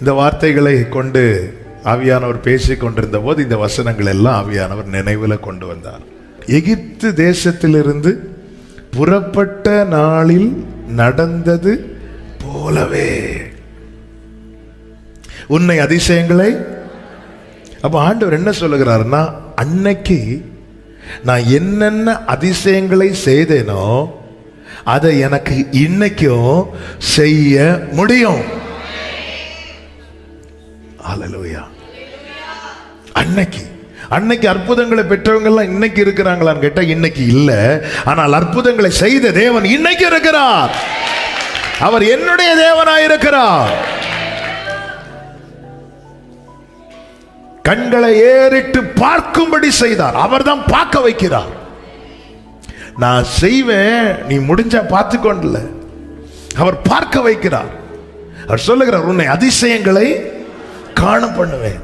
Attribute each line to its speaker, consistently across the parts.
Speaker 1: இந்த வார்த்தைகளை கொண்டு ஆவியானவர் பேசிக் கொண்டிருந்த போது இந்த வசனங்கள் எல்லாம் ஆவியானவர் நினைவில் கொண்டு வந்தார். எகிப்து தேசத்திலிருந்து புறப்பட்ட நாளில் நடந்தது போலவே. உன்னை அதிசயங்களை அப்ப ஆண்டவர் என்ன சொல்லுகிறாருன்னா அன்னைக்கு நான் என்னென்ன அதிசயங்களை செய்தேனோ அதை எனக்கு இன்னைக்கும் செய்ய முடியும். ஹலலோயா அன்னைக்கு அன்னைக்கு அற்புதங்களை பெற்றவங்க எல்லாம் இன்னைக்கு இருக்கிறாங்களான்னு கேட்டால் இன்னைக்கு இல்ல. ஆனால் அற்புதங்களை செய்த தேவன் இன்னைக்கு இருக்கிறார். அவர் என்னுடைய தேவனாய் இருக்கிறார். கண்களை ஏறிட்டு பார்க்கும்படி செய்தார். அவர்தான் பார்க்க வைக்கிறார். நான் செய்வேன் நீ முடிஞ்சா பார்த்துக்கொண்டல அவர் பார்க்க வைக்கிறார். அவர் சொல்லுகிறார் உன்னை அதிசயங்களை காண பண்ணுவேன்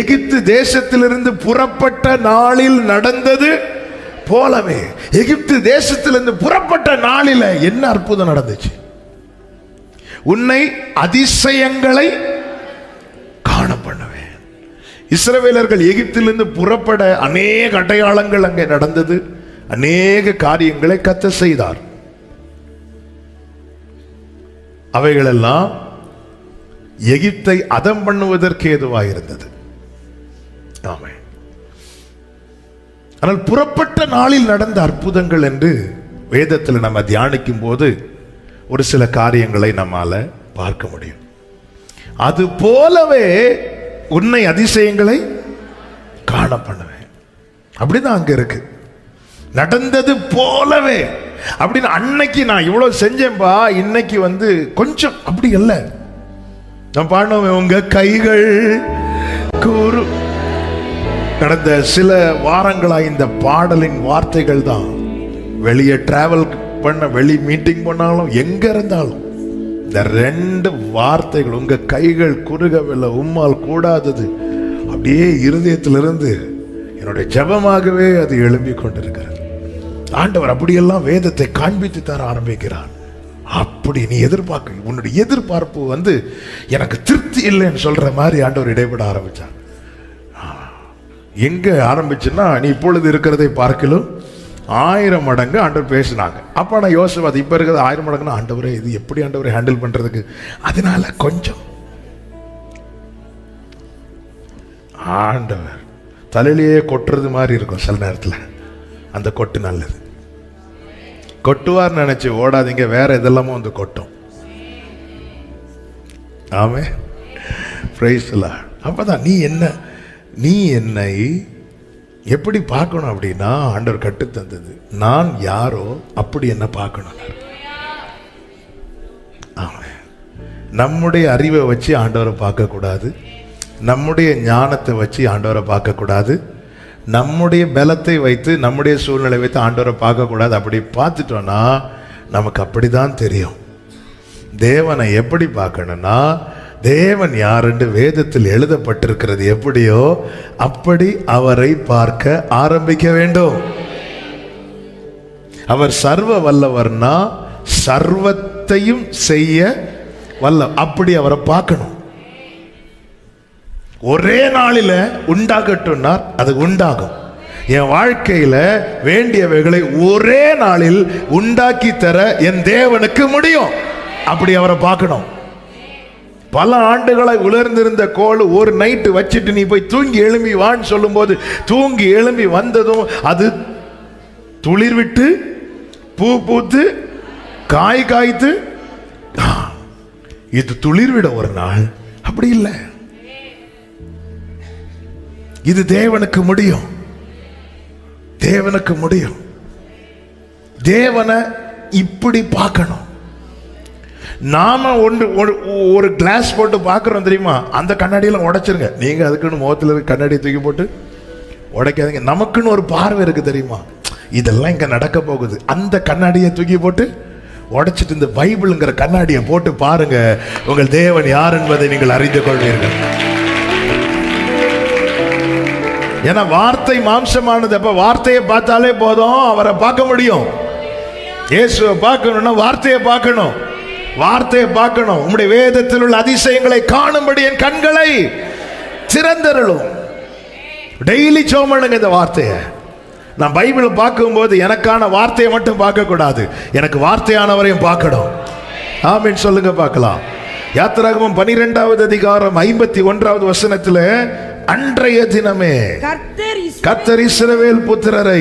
Speaker 1: எகிப்து தேசத்திலிருந்து புறப்பட்ட நாளில் நடந்தது போலவே எகிப்து தேசத்திலிருந்து புறப்பட்ட நாளில என்ன அற்புதம் நடந்துச்சு? உன்னை அதிசயங்களை காண பண்ணுவேன் இஸ்ரவேலர்கள் எகிப்திலிருந்து புறப்பட அநேக அடையாளங்கள் அங்கே நடந்தது. அநேக காரியங்களை கத்த செய்தார். அவைகளெல்லாம் எகிப்தை அதம் பண்ணுவதற்கு ஏதுவாயிருந்தது. ஆமே ஆனால் புறப்பட்ட நாளில் நடந்த அற்புதங்கள் என்று வேதத்தில் நம்ம தியானிக்கும் போது ஒரு சில காரியங்களை நம்மால பார்க்க முடியும். அது போலவே உன்னை அதிசயங்களை காண பண்ணுவேன். அப்படிதான் அங்க இருக்கு. நடந்தது போலவே. அப்படின்னு அன்னைக்கு நான் இவ்வளவு செஞ்சேன்பா இன்னைக்கு வந்து கொஞ்சம் அப்படி அல்ல. நான் பாடினோம் உங்க கைகள் கூறு. கடந்த சில வாரங்களாக இந்த பாடலின் வார்த்தைகள் தான். வெளியே டிராவல் பண்ண வெளி மீட்டிங் பண்ணாலும் எங்க இருந்தாலும் இந்த ரெண்டு வார்த்தைகள் உங்க கைகள் குறுகவில்லை உம்மால் கூடாதது. அப்படியே இருதயத்திலிருந்து என்னுடைய ஜெபமாகவே அது எழும்பிக் கொண்டிருக்கிறது. ஆண்டவர் அப்படியெல்லாம் வேதத்தை காண்பித்து தர ஆரம்பிக்கிறார். அப்படி நீ எதிர்பார்க்க உன்னுடைய எதிர்பார்ப்பு வந்து எனக்கு திருப்தி இல்லைன்னு சொல்கிற மாதிரி ஆண்டவர் இடைபட ஆரம்பித்தான் எங்கே ஆரம்பிச்சுன்னா நீ இப்பொழுது இருக்கிறதை பார்க்கலும் ஆயிரம் மடங்கு ஆண்டவர் பேசினாங்க. அப்போ நான் யோசிப்பேன் அது இப்போ இருக்கிறது ஆயிரம் மடங்குன்னா ஆண்டவரே இது எப்படி ஆண்டவரை ஹேண்டில் பண்ணுறதுக்கு அதனால கொஞ்சம். ஆண்டவர் தலையிலேயே கொட்டுறது மாதிரி இருக்கும் சில நேரத்தில். அந்த கொட்டு நல்லது. கொட்டுவார் நினைச்சு ஓடாதீங்க. வேற எதெல்லாமோ வந்து கொட்டும். ஆமே. பிரைஸ்லா அப்பதான் நீ என்ன நீ என்னை எப்படி பார்க்கணும் அப்படின்னா ஆண்டவர் கட்டு தந்தது. நான் யாரோ அப்படி என்ன பார்க்கணும். ஆமே. நம்முடைய அறிவை வச்சு ஆண்டவரை பார்க்கக்கூடாது. நம்முடைய ஞானத்தை வச்சு ஆண்டவரை பார்க்கக்கூடாது. நம்முடைய பலத்தை வைத்து நம்முடைய சூழ்நிலை வைத்து ஆண்டவரை பார்க்கக்கூடாது. அப்படி பார்த்துட்டோன்னா நமக்கு அப்படி தான் தெரியும். தேவனை எப்படி பார்க்கணும்னா தேவன் யாரென்று வேதத்தில் எழுதப்பட்டிருக்கிறது எப்படியோ அப்படி அவரை பார்க்க ஆரம்பிக்க வேண்டும். அவர் சர்வ வல்லவர்னா சர்வத்தையும் செய்ய வல்ல அப்படி அவரை பார்க்கணும். ஒரே நாளில் உண்டாகட்டும்னா அது உண்டாகும். என் வாழ்க்கையில் வேண்டியவைகளை ஒரே நாளில் உண்டாக்கி தர என் தேவனுக்கு முடியும். அப்படி அவரை பார்க்கணும். பல ஆண்டுகளை உலர்ந்திருந்த கோல் ஒரு நைட்டு வச்சுட்டு நீ போய் தூங்கி எழும்பி வான்னு சொல்லும்போது தூங்கி எழும்பி வந்ததும் அது துளிர் விட்டு பூ பூத்து காய் காய்த்து ஆ, இது துளிர்விட ஒரு நாள். அப்படி இல்லை. இது தேவனுக்கு முடியும். தேவனுக்கு முடியும். தேவனை இப்படி பார்க்கணும். நாம ஒன்று ஒரு- ஒரு கிளாஸ் போட்டு பார்க்குறோம் தெரியுமா? அந்த கண்ணாடியெல்லாம் உடைச்சிருங்க. நீங்கள் அதுக்குன்னு முகத்தில் இருக்க கண்ணாடியை தூக்கி போட்டு உடைக்காதீங்க. நமக்குன்னு ஒரு பார்வை இருக்குது தெரியுமா? இதெல்லாம் இங்கே நடக்க போகுது. அந்த கண்ணாடியை தூக்கி போட்டு உடைச்சிட்டு இந்த பைபிளுங்கிற கண்ணாடியை போட்டு பாருங்க. உங்கள் தேவன் யார் என்பதை நீங்கள் அறிந்து கொள்வீர்கள். ஏன்னா வார்த்தை மாம்சமானது. அப்ப வார்த்தையை பார்த்தாலே போதும். அவரை பார்க்க முடியும். இயேசுவை பார்க்கணும்னா வார்த்தையை பார்க்கணும். வார்த்தையை பார்க்கணும். உம்முடைய வேதத்தில் உள்ள அதிசயங்களை காணும்படி என் கண்களை திறந்தருளும். டெய்லி சோமனுங்க இந்த வார்த்தையை. நான் பைபிள் பார்க்கும்போது எனக்கான வார்த்தையை மட்டும் பார்க்கக்கூடாது. எனக்கு வார்த்தையானவரையும் பார்க்கணும். ஆமீன். சொல்லுங்க பார்க்கலாம். யாத்திராகமும் பனிரெண்டாவது அதிகாரம் ஐம்பத்தி ஒன்றாவது வசனத்தில் அன்றைய தினமே
Speaker 2: கர்த்தர் இஸ்ரவேல்
Speaker 1: புத்திரரை.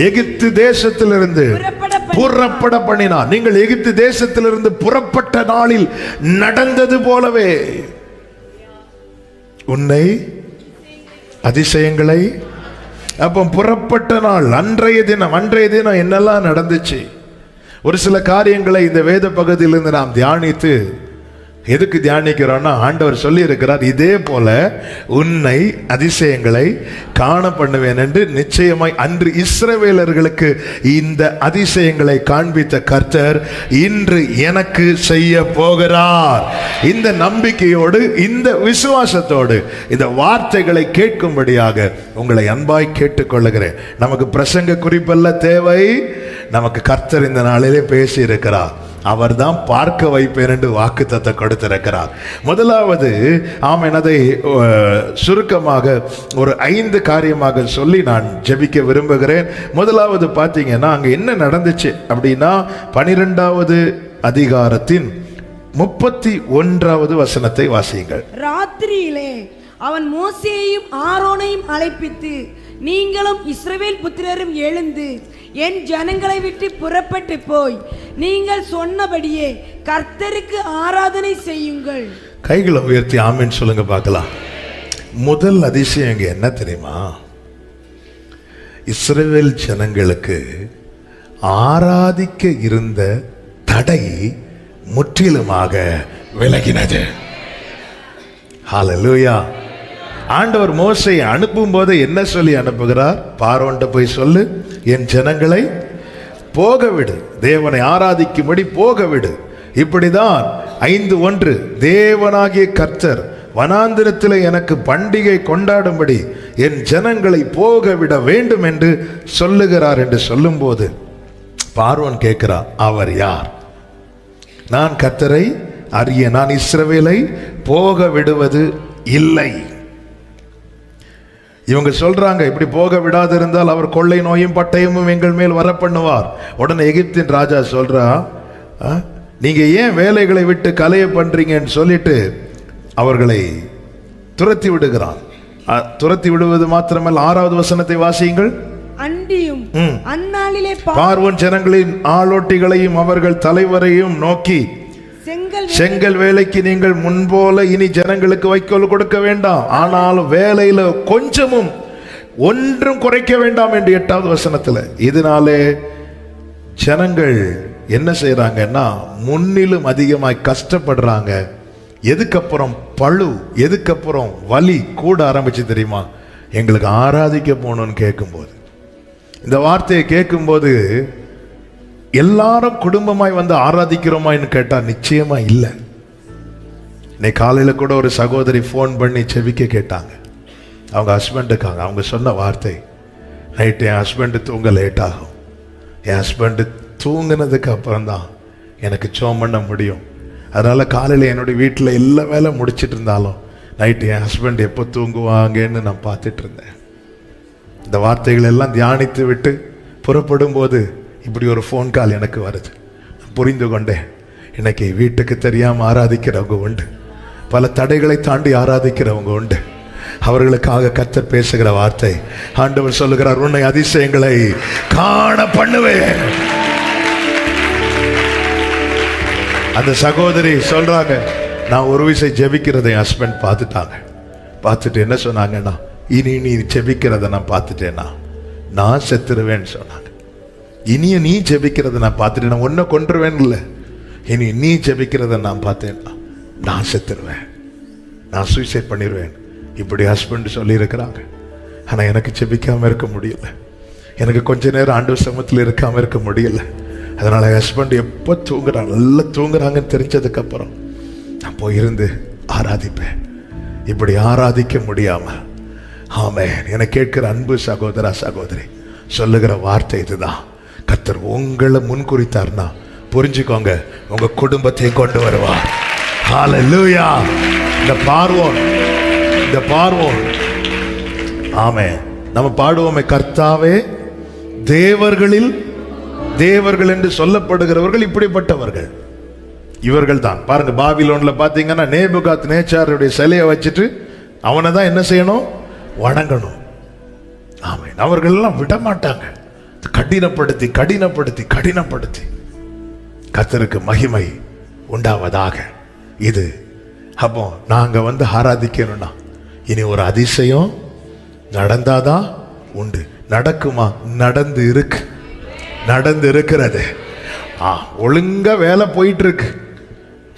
Speaker 2: எகிப்து
Speaker 1: தேசத்திலிருந்து.
Speaker 2: புறப்பட பண்ணினார்
Speaker 1: நீங்கள் எகிப்து தேசத்திலிருந்து புறப்பட்ட நாளில் நடந்தது போலவே உன்னை அதிசயங்களை அப்போ புறப்பட்ட நாள் அன்றைய தினம் அன்றைய தினம் என்னெல்லாம் நடந்துச்சு ஒரு சில காரியங்களை இந்த வேத பகுதியிலிருந்து நாம் தியானித்து எதுக்கு தியானிக்கிறோன்னா ஆண்டவர் சொல்லி இருக்கிறார் இதே போல உன்னை அதிசயங்களை காண பண்ணுவேன் என்று நிச்சயமாய் அன்று இஸ்ரவேலர்களுக்கு இந்த அதிசயங்களை காண்பித்த கர்த்தர் இன்று எனக்கு செய்ய போகிறார். இந்த நம்பிக்கையோடு இந்த விசுவாசத்தோடு இந்த வார்த்தைகளை கேட்கும்படியாக உங்களை அன்பாய் கேட்டுக்கொள்ளுகிறேன். நமக்கு பிரசங்க குறிப்பல்ல தேவை நமக்கு கர்த்தர் இந்த நாளிலே பேசியிருக்கிறார். அவர் அவர்தான் பார்க்க வைப்பேன் என்று வாக்குத்தத்தை கொடுத்திருக்கிறார். முதலாவது ஆம் எனதை சுருக்கமாக ஒரு ஐந்து காரியமாக சொல்லி நான் ஜெபிக்க விரும்புகிறேன். முதலாவது பார்த்தீங்கன்னா அங்கே என்ன நடந்துச்சு அப்படின்னா பனிரெண்டாவது அதிகாரத்தின் முப்பத்தி ஒன்றாவது வசனத்தை வாசியுங்கள்.
Speaker 2: ராத்திரியிலே அவன் மோசேயையும் ஆரோனையும் அழைப்பித்து நீங்களும் இஸ்ரவேல் புத்திரரும் எழுந்து என் ஜனங்களை விட்டு புறப்பட்டு போய் நீங்கள் சொன்னபடியே கர்த்தருக்கு ஆராதனை செய்யுங்கள்.
Speaker 1: கைகளை உயர்த்தி ஆமென்னு சொல்லுங்க பார்க்கலாம். முதல் அதிசயம் இங்கே என்ன தெரியுமா? இஸ்ரேல் ஜனங்களுக்கு ஆராதிக்க இருந்த தடை முற்றிலுமாக விலகினது. ஹalleluya. ஆண்டவர் மோசையை அனுப்பும் போது என்ன சொல்லி அனுப்புகிறார்? பார்வோன்ட்ட போய் சொல்லு என் ஜனங்களை போக விடு தேவனை ஆராதிக்கும்படி போக விடு இப்படிதான் ஐந்து ஒன்று. தேவனாகிய கர்த்தர் வனாந்திரத்தில் எனக்கு பண்டிகை கொண்டாடும்படி என் ஜனங்களை போக விட வேண்டும் என்று சொல்லுகிறார் என்று சொல்லும்போது பார்வன் கேட்கிறார் அவர் யார்? நான் கர்த்தரை அறிய நான் இஸ்ரவேலை போக விடுவது இல்லை. இவங்க சொல்றாங்க இப்படி போக விடாதிருந்தால் அவர் கொள்ளை நோயும் பட்டயமும் எங்கள் மேல் வர பண்ணுவார் உடனே எகிப்தின் ராஜா சொல்றா "ஆ, நீங்க ஏன் வேலைகளை விட்டு கலைய பண்றீங்கன்னு சொல்லிட்டு அவர்களை துரத்தி விடுகிறான். துரத்தி விடுவது மாத்திரமல்ல ஆறாவது வசனத்தை வாசியுங்கள்.
Speaker 2: அண்டியும்
Speaker 1: ம்.
Speaker 2: அந்நாளிலே
Speaker 1: பார்வன் ஜனங்களின் ஆளோட்டிகளையும் அவர்கள் தலைவரையும் நோக்கி
Speaker 2: செங்கல்
Speaker 1: செங்கல் வேலைக்கு நீங்கள் முன்போல இனி ஜனங்களுக்கு வைக்கோல் கொடுக்க வேண்டாம். ஆனாலும் வேலையில கொஞ்சமும் ஒன்றும் குறைக்க வேண்டாம் என்று எட்டாவது வசனத்துல. இதனாலே ஜனங்கள் என்ன செய்யறாங்கன்னா முன்னிலும் அதிகமாய் கஷ்டப்படுறாங்க. எதுக்கப்புறம் பழு எதுக்கப்புறம் வலி கூட ஆரம்பிச்சு தெரியுமா? எங்களுக்கு ஆராதிக்க போகணும்னு கேட்கும்போது. இந்த வார்த்தையை கேட்கும்போது எல்லாரும் குடும்பமாய் வந்து ஆராதிக்கிறோமான்னு கேட்டால் நிச்சயமா இல்லை. இன்னைக்கு காலையில் கூட ஒரு சகோதரி ஃபோன் பண்ணி செவிக்க கேட்டாங்க. அவங்க ஹஸ்பண்டுக்காங்க அவங்க சொன்ன வார்த்தை நைட்டு என் ஹஸ்பண்டு தூங்க லேட் ஆகும். என் ஹஸ்பண்டு தூங்கினதுக்கு அப்புறம் தான் எனக்கு சோம் பண்ண முடியும். அதனால் காலையில் என்னுடைய வீட்டில் எல்லா வேலை முடிச்சிட்டு இருந்தாலும் நைட்டு என் ஹஸ்பண்ட் எப்போ தூங்குவாங்கன்னு நான் பார்த்துட்டு இருந்தேன். இந்த வார்த்தைகள் எல்லாம் தியானித்து விட்டு புறப்படும் போது இப்படி ஒரு ஃபோன் கால் எனக்கு வருது. புரிந்து கொண்டேன் இன்னைக்கு வீட்டுக்கு தெரியாமல் ஆராதிக்கிறவங்க உண்டு. பல தடைகளை தாண்டி ஆராதிக்கிறவங்க உண்டு. அவர்களுக்காக கத்தர் பேசுகிற வார்த்தை. ஆண்டவர் சொல்லுகிறார் உன்னை அதிசயங்களை காண பண்ணுவேன். அந்த சகோதரி சொல்றாங்க நான் ஒரு விசை ஜெபிக்கிறதை என் ஹஸ்பண்ட் பார்த்துட்டாங்க. பார்த்துட்டு என்ன சொன்னாங்கன்னா இனி நீ ஜெபிக்கிறத நான் பார்த்துட்டேன்னா நான் செத்துருவேன்னு சொன்னாங்க. இனிய நீ ஜெபிக்கிறத நான் பார்த்துட்டு நான் ஒன்றை கொண்டுருவேன் இல்லை இனி நீ ஜெபிக்கிறத நான் பார்த்தேன். நான் செத்துருவேன். நான் சூசைட் பண்ணிடுவேன் இப்படி ஹஸ்பண்ட் சொல்லியிருக்கிறாங்க. ஆனால் எனக்கு ஜெபிக்காமல் இருக்க முடியல. எனக்கு கொஞ்ச நேரம் ஆண்டு சமத்தில் இருக்காமல் இருக்க முடியல. அதனால் ஹஸ்பண்ட் எப்போ தூங்குறாங்க நல்லா தூங்குறாங்கன்னு தெரிஞ்சதுக்கப்புறம் நான் போயிருந்து ஆராதிப்பேன். இப்படி ஆராதிக்க முடியாமல் ஆமே என கேட்கிற அன்பு சகோதரா சகோதரி சொல்லுகிற வார்த்தை இதுதான். கத்தர் உங்களை முன்குறித்தார்னா புரிஞ்சுக்கோங்க உங்க குடும்பத்தை கொண்டு வருவார். ஹalleluya இந்த பார்வோன் இந்த பார்வோன். ஆமே நம்ம பாடுவோமே கர்த்தாவே தேவர்களில் தேவர்கள் என்று சொல்லப்படுகிறவர்கள் இப்படிப்பட்டவர்கள். இவர்கள் தான் பாருங்க பாபிலோன்ல பாத்தீங்கன்னா நேபுகாத் நேச்சாருடைய சிலையை வச்சுட்டு அவனை தான் என்ன செய்யணும்? வணங்கணும். ஆமே அவர்கள் எல்லாம் விட மாட்டாங்க கடினப்படுத்தி கடினப்படுத்தி கடினப்படுத்தி. கத்தருக்கு மகிமை உண்டாவதாக. இது அப்போ நாங்கள் வந்து ஆராதிக்கணும்னா இனி ஒரு அதிசயம் நடந்தாதான் உண்டு. நடக்குமா? நடந்து இருக்கு நடந்து இருக்கிறது ஆ ஒழுங்கா வேலை போயிட்டுருக்கு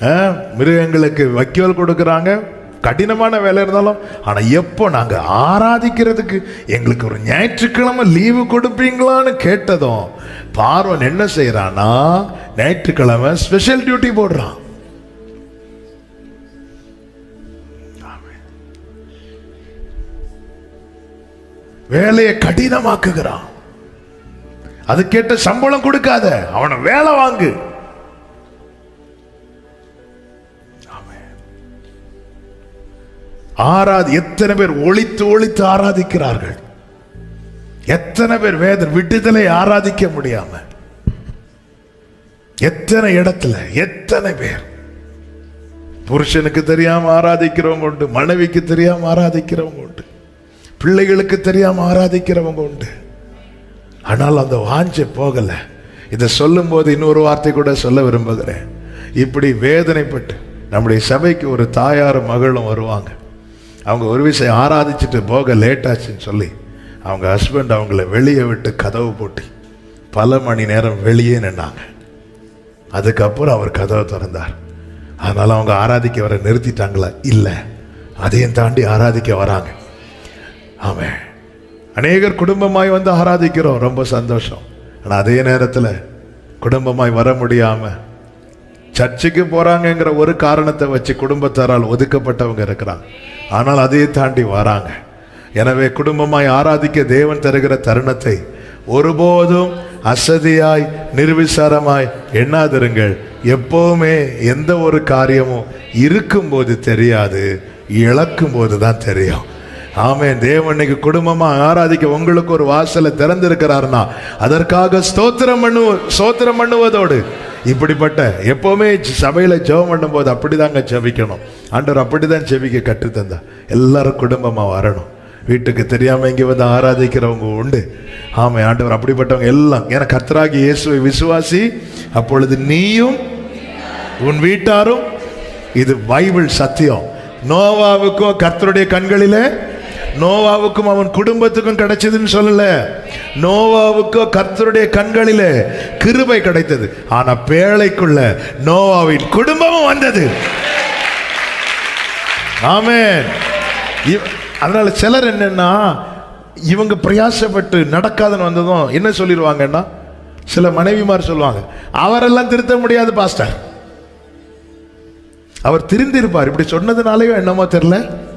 Speaker 1: ஆ, மிருகங்களுக்கு வைக்கோல் கொடுக்குறாங்க. கடினமான வேலை இருந்தாலும் ஆனால் எப்போ நாங்கள் ஆராதிக்கிறதுக்கு எங்களுக்கு ஒரு ஞாயிற்றுக்கிழமை லீவு கொடுப்பீங்களான்னு கேட்டதும் பார்வன் என்ன செய்கிறான்னா ஞாயிற்றுக்கிழமை ஸ்பெஷல் டியூட்டி போடுறான். வேலையை கடினமாக்குகிறான். அது கேட்ட சம்பளம் கொடுக்காத அவனை வேலை வாங்கு. ஆராதி எத்தனை பேர் ஒழித்து ஒழித்து ஆராதிக்கிறார்கள்? எத்தனை பேர் வேதன் விடுதலை ஆராதிக்க முடியாம? எத்தனை இடத்துல எத்தனை பேர்? புருஷனுக்கு தெரியாம ஆராதிக்கிறவங்க உண்டு மனைவிக்கு தெரியாம ஆராதிக்கிறவங்க உண்டு பிள்ளைகளுக்கு தெரியாம ஆராதிக்கிறவங்க உண்டு. ஆனால் அந்த வாஞ்சை போகல. இதை சொல்லும் போது இன்னொரு வார்த்தை கூட சொல்ல விரும்புகிறேன். இப்படி வேதனைப்பட்டு நம்முடைய சபைக்கு ஒரு தாயாரும் மகளும் வருவாங்க. அவங்க ஒரு விஷயம் ஆராதிச்சுட்டு போக லேட்டாச்சுன்னு சொல்லி அவங்க ஹஸ்பண்ட் அவங்கள வெளியே விட்டு கதவு போட்டு பல மணி நேரம் வெளியே நின்னாங்க. அதுக்கப்புறம் அவர் கதவை திறந்தார். அதனால் அவங்க ஆராதிக்க வர நிறுத்திட்டாங்களா? இல்லை. அதையும் தாண்டி ஆராதிக்க வராங்க. ஆமென். அநேகர் குடும்பமாய் வந்து ஆராதிக்கிறோம். ரொம்ப சந்தோஷம். ஆனால் அதே நேரத்தில் குடும்பமாய் வர முடியாமல் சர்ச்சுக்கு போகிறாங்கங்கிற ஒரு காரணத்தை வச்சு குடும்பத்தாரால் ஒதுக்கப்பட்டவங்க இருக்கிறாங்க. ஆனால் அதையே தாண்டி வராங்க. எனவே குடும்பமாய் ஆராதிக்க தேவன் தருகிற தருணத்தை ஒருபோதும் அசதியாய் நிர்விசாரமாய் எண்ணாதிருங்கள். எப்பவுமே எந்த ஒரு காரியமும் இருக்கும்போது தெரியாது இழக்கும் போது தான் தெரியும். ஆமே தேவன் இன்னைக்கு ஆராதிக்க உங்களுக்கு ஒரு வாசலை திறந்திருக்கிறாருன்னா அதற்காக ஸ்தோத்திரம் பண்ணுவ ஸ்தோத்திரம் பண்ணுவதோடு இப்படிப்பட்ட எப்போவுமே சபையில் ஜெபம் பண்ணும்போது அப்படிதாங்க ஜெபிக்கணும். ஆண்டவர் அப்படிதான் ஜெபிக்க கற்றுத்தந்தா. எல்லாரும் குடும்பமாக வரணும். வீட்டுக்கு தெரியாமல் இங்கே வந்து ஆராதிக்கிறவங்க உண்டு. ஆமாம் ஆண்டவர் அப்படிப்பட்டவங்க எல்லாம். ஏன்னா கத்தராகி இயேசுவை விசுவாசி அப்பொழுது நீயும் உன் வீட்டாரும் இது பைபிள் சத்தியம். நோவாவுக்கும் கர்த்தருடைய கண்களிலே நோவாவுக்கும் அவன் குடும்பத்துக்கும் கிடைச்சதுன்னு சொல்லல. நோவாவுக்கும் கர்த்தருடைய கண்களிலே கிருபை கிடைத்தது. ஆனா பேழைக்குள்ள நோவாவின் குடும்பமும் வந்தது. ஆமே அதனால சிலர் என்னன்னா இவங்க பிரயாசப்பட்டு நடக்காதுன்னு வந்ததும் என்ன சொல்லிடுவாங்கன்னா சில மனைவிமார் சொல்லுவாங்க அவரெல்லாம் திருத்த முடியாது பாஸ்டர். அவர் திருந்திருப்பார். இப்படி சொன்னதுனாலயோ என்னமோ தெரியல.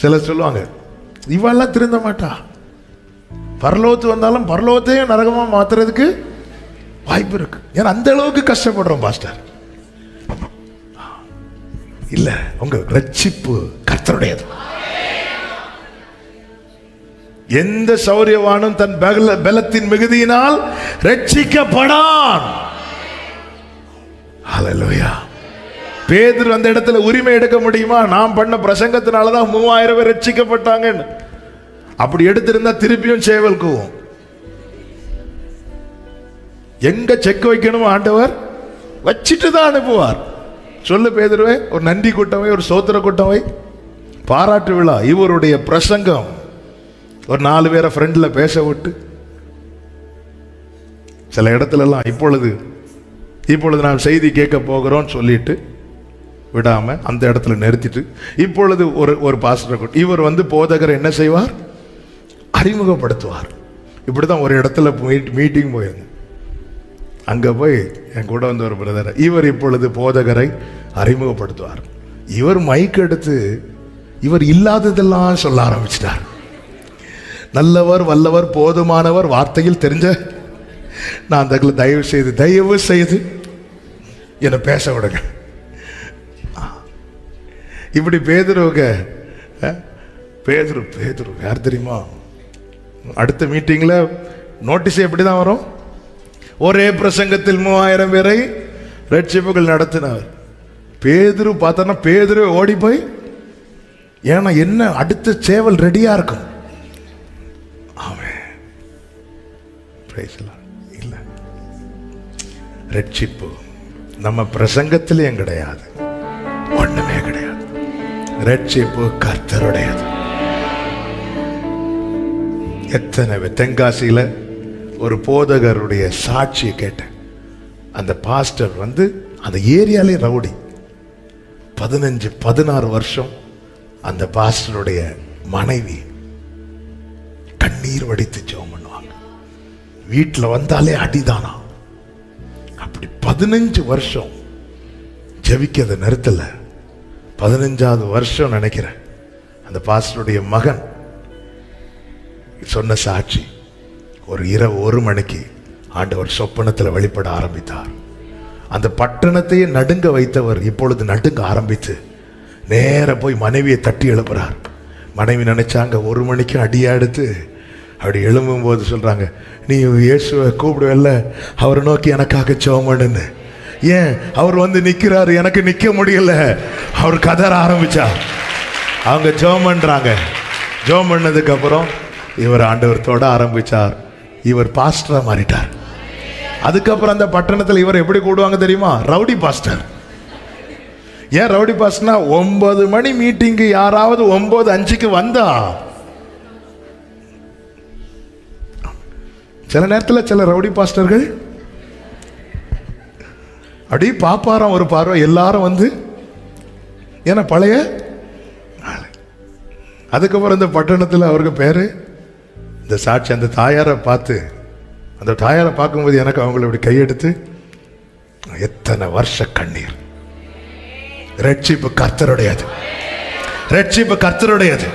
Speaker 1: சிலர் சொல்லுவாங்க இவெல்லாம் திருந்த மாட்டா. பரலோகத்து வந்தாலும் பரலோகத்தையும் நரகமாக மாற்றுறதுக்கு வாய்ப்பு இருக்கு. ஏன்னா அந்த அளவுக்கு கஷ்டப்படுறோம் பாஸ்டர். இல்லை உங்கள் ரட்சிப்பு கர்த்தருடையது. எந்த சௌரியவானும் தன் பல- பலத்தின் மிகுதியினால் ரட்சிக்கப்படான். ஹalleluya. பேதர் அந்த இடத்துல உரிமை எடுக்க முடியுமா? நான் பண்ண பிரசங்கத்தினால தான் மூவாயிரம் பேர் ரட்சிக்கப்பட்டாங்கன்னு. அப்படி எடுத்திருந்தா திருப்பியும் சேவல் கூவும். எங்க செக் வைக்கணுமோ ஆண்டவர்? வச்சிட்டு தான் அனுப்புவார். சொல்லு பேதுருவே ஒரு நன்றி கூட்டமை ஒரு சோத்திர கூட்டமை பாராட்டு விழா இவருடைய பிரசங்கம். ஒரு நாலு பேரை ஃப்ரெண்டில் பேச விட்டு. சில இடத்துலலாம் இப்பொழுது இப்பொழுது நாம் செய்தி கேட்க போகிறோம்னு சொல்லிட்டு விடாமல் அந்த இடத்துல நிறுத்திட்டு இப்பொழுது ஒரு ஒரு பாஸ்டர் இவர் வந்து போதகர் என்ன செய்வார்? அறிமுகப்படுத்துவார். இப்படி தான் ஒரு இடத்துல மீட்டிங் போயிருந்தேன். அங்கே போய் என் கூட வந்த ஒரு பிரதர் இவர் இப்பொழுது போதகரை அறிமுகப்படுத்துவார். இவர் மைக் எடுத்து இவர் இல்லாததெல்லாம் சொல்ல ஆரம்பிச்சிட்டார். நல்லவர் வல்லவர் போதுமானவர் வார்த்தையில் தெரிஞ்ச நான் அந்த தயவு செய்து தயவு செய்து என்னை பேச விடுங்க. இப்படி பேதுருவுங்க பேதுரு பேதுரு யார் தெரியுமா? அடுத்த மீட்டிங்கில் நோட்டீஸ் எப்படி தான் வரும்? ஒரே பிரசங்கத்தில் மூவாயிரம் பேரை ரட்சிப்புகள் நடத்தினார். பேதுரு பார்த்தோன்னா பேதுரு ஓடி போய் ஏன்னா என்ன அடுத்த சேவல் ரெடியாக இருக்கும். அவன் Praise ரட்சிப்பு நம்ம பிரசங்கத்திலையும் கிடையாது. ஒன்றுமே கிடையாது. ரட்சிப்பு கர்த்தருடையது. எத்தனை தென்காசியில் ஒரு போதகருடைய சாட்சியை கேட்டேன். அந்த பாஸ்டர் வந்து அந்த ஏரியாலே ரவுடி. பதினஞ்சு பதினாறு வருஷம் அந்த பாஸ்டருடைய மனைவி கண்ணீர் வடித்து ஜெபம் பண்ணுவாங்க. வீட்டில் வந்தாலே அடிதானா? அப்படி பதினஞ்சு வருஷம் ஜெபிக்கிறத நிறுத்தலை. பதினஞ்சாவது வருஷம் நினைக்கிறேன். அந்த பாஸ்டருடைய மகன் சொன்ன சாட்சி ஒரு இரவு ஒரு மணிக்கு ஆண்டவர் சொப்பனத்தில் வெளிப்பட ஆரம்பித்தார். அந்த பட்டணத்தையே நடுங்க வைத்தவர் இப்பொழுது நடுங்க ஆரம்பித்து நேர போய் மனைவியை தட்டி எழுப்புறார். மனைவி நினைச்சாங்க ஒரு மணிக்கு அடியா எடுத்து அப்படி எழும்பும் போது சொல்றாங்க நீ இயேசுவை கூப்பிடுவல்ல அவரை நோக்கி எனக்காக சோமன்னு ஏன்? அவர் வந்து நிற்கிறாரு எனக்கு நிற்க முடியல. அவர் கதற ஆரம்பிச்சார் அவங்க ஜோம் பண்ணுறாங்க ஜோம் பண்ணதுக்கப்புறம் இவர் ஆண்டவர்த்தோட ஆரம்பித்தார் ஆரம்பிச்சார். இவர் பாஸ்டராக மாறிட்டார். அதுக்கப்புறம் அந்த பட்டணத்தில் இவர் எப்படி கூடுவாங்க தெரியுமா? ரவுடி பாஸ்டர் ஏன் ரவுடி பாஸ்டர்னா ஒன்பது மணி மீட்டிங்கு யாராவது ஒன்பது அஞ்சுக்கு வந்தா. சில நேரத்தில் சில ரவுடி பாஸ்டர்கள் அப்படி பாப்பாராம் ஒரு பார்வை எல்லாரும் வந்து ஏன்னா பழைய ஆளு. அதுக்கப்புறம் இந்த பட்டணத்தில் அவருக்கு பேர் இந்த சாட்சி அந்த தாயாரை பார்த்து அந்த தாயாரை பார்க்கும்போது எனக்கு அவங்கள இப்படி கையெடுத்து எத்தனை வருஷ கண்ணீர். ரட்சிப்பு கர்த்தருடையது. ரட்சிப்பு கர்த்தருடையது.